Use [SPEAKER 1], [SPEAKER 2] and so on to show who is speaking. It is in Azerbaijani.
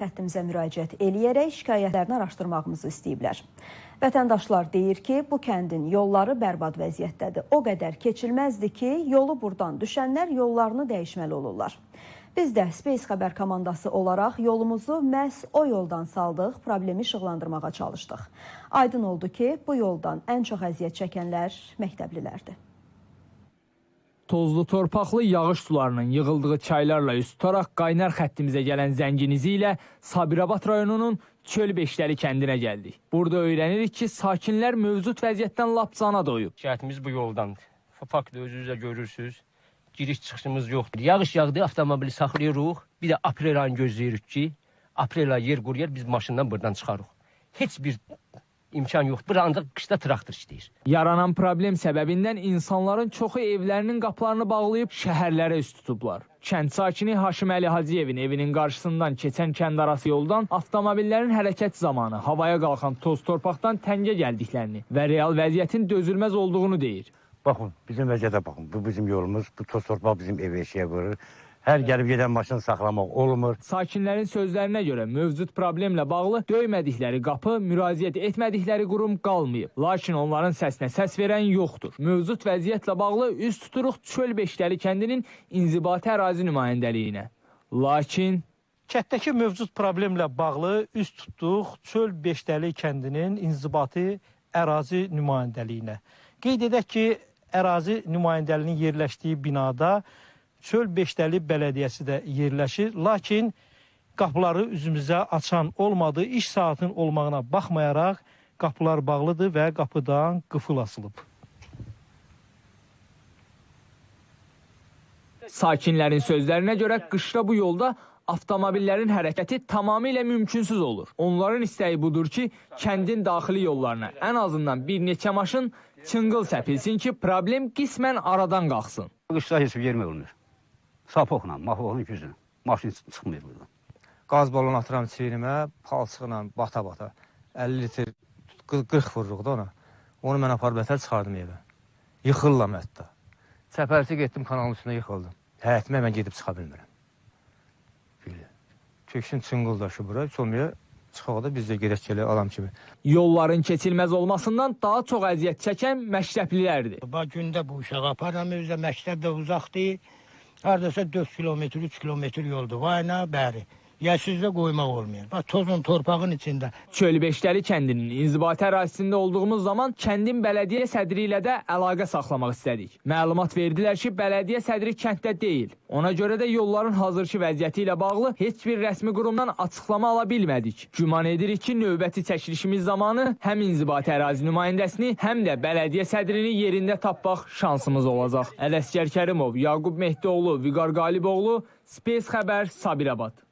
[SPEAKER 1] Xəttimizə müraciət eləyərək şikayətlərini araşdırmağımızı istəyiblər. Vətəndaşlar deyir ki, bu kəndin yolları bərbad vəziyyətdədir. O qədər keçilməzdir ki, yolu buradan düşənlər yollarını dəyişməli olurlar. Biz də Space xəbər komandası olaraq yolumuzu məhz o yoldan saldıq, problemi işıqlandırmağa çalışdıq. Aydın oldu ki, bu yoldan ən çox əziyyət çəkənlər məktəblilərdir.
[SPEAKER 2] Tozlu torpaqlı yağış sularının yığıldığı çaylarla üst tutaraq qaynar xəttimizə gələn zənginizi ilə Sabirabad rayonunun Çöl Beşləri kəndinə gəldik. Burada öyrənirik ki, sakinlər mövcud vəziyyətdən lap cana doyub.
[SPEAKER 3] Şikayətimiz bu yoldandır. Faktda özünüz də görürsünüz. Giriş çıxışımız yoxdur. Yağış yağdı, avtomobili saxlayırıq. Bir də aprel ayını gözləyirik ki, aprel ayı yer quruyar, biz maşından buradan çıxarıq. Heç bir imkan yoxdur. Bura ancaq qışda traktor işləyir.
[SPEAKER 2] Yaranan problem səbəbindən insanların çoxu evlərinin qapılarını bağlayıb şəhərlərə üst tutublar. Kənd sakini Haşim Əli Hacıyevin evinin qarşısından keçən kənd arası yoldan avtomobillərin hərəkət zamanı havaya qalxan toz torpaqdan təngə gəldiklərini və real vəziyyətin dözülməz olduğunu deyir.
[SPEAKER 4] Baxın, bizim vəziyyətə baxın. Bu bizim yolumuz, bu toz torpaq bizim ev eşiyə vurur. Hər gəlib gedən maşın saxlamaq olmur.
[SPEAKER 2] Sakinlərin sözlərinə görə mövcud problemlə bağlı döymədikləri qapı, müraciət etmədikləri qurum qalmayıb. Lakin onların səsinə səs verən yoxdur. Mövcud vəziyyətlə bağlı üz tuturuq Çöl Beşləri kəndinin inzibati ərazi nümayəndəliyinə. Lakin
[SPEAKER 5] Kətdəki mövcud problemlə bağlı üst tutduq Çöl Beşdəli kəndinin inzibati ərazi nümayəndəliyinə. Qeyd edək ki, ərazi nümayəndəliyinin yerləşdiyi binada Çöl Beşdəli bələdiyyəsi də yerləşir, lakin qapıları üzümüzə açan olmadı. İş saatının olmağına baxmayaraq qapılar bağlıdır və qapıdan qıfıl asılıb.
[SPEAKER 2] sakinlərin sözlərinə görə qışda bu yolda avtomobillərin hərəkəti tamamilə mümkünsüz olur. Onların istəyi budur ki, kəndin daxili yollarına ən azından bir neçə maşın çınqıl səpilsin ki, problem qismən aradan qalxsın.
[SPEAKER 6] Qışda heç bir yerim olmur. Sapoqla, mapoqla güclə. Maşın çıxmır buradan.
[SPEAKER 7] qaz balon atıram çiynimə, palçıqla bata-bata. 50 litr 40 vururuq da ona. Onu mən aparıb bətər çıxardım evə. Yıxırlam hətta. Çəpərçi getdim kanalın üstünə yıxıldım. Həyətimə mən gedib çıxa bilmirəm. Belə. Köksün çınqıldaşı bura, çolmaya çıxaq da biz də gedək gələ adam kimi.
[SPEAKER 2] Yolların keçilməz olmasından daha çox əziyyət çəkən məktəblilərdir.
[SPEAKER 8] Bax gündə bu uşağı aparıram özə məktəb də uzaqdır. Neredeyse 4 kilometre, 3 kilometre yoldu. Vayna beri. Yəsizdə qoymaq olmuyor. Bax tozun torpağın içində.
[SPEAKER 2] Çölbeşləri kəndinin inzibati ərazisində olduğumuz zaman kəndin bələdiyyə sədri ilə də əlaqə saxlamaq istədik. Məlumat verdilər ki, bələdiyyə sədri kənddə deyil. Ona görə də yolların hazırki vəziyyəti ilə bağlı heç bir rəsmi qurumdan açıqlama ala bilmədik. Güman edirik ki, növbəti çəkilişimiz zamanı həm inzibati ərazi nümayəndəsini, həm də bələdiyyə sədrini yerində tapmaq şansımız olacaq. Ələsgər Kərimov, Yaqub Mehdioğlu, Vüqar Qaliboğlu, Space Xəbər, Sabirabad.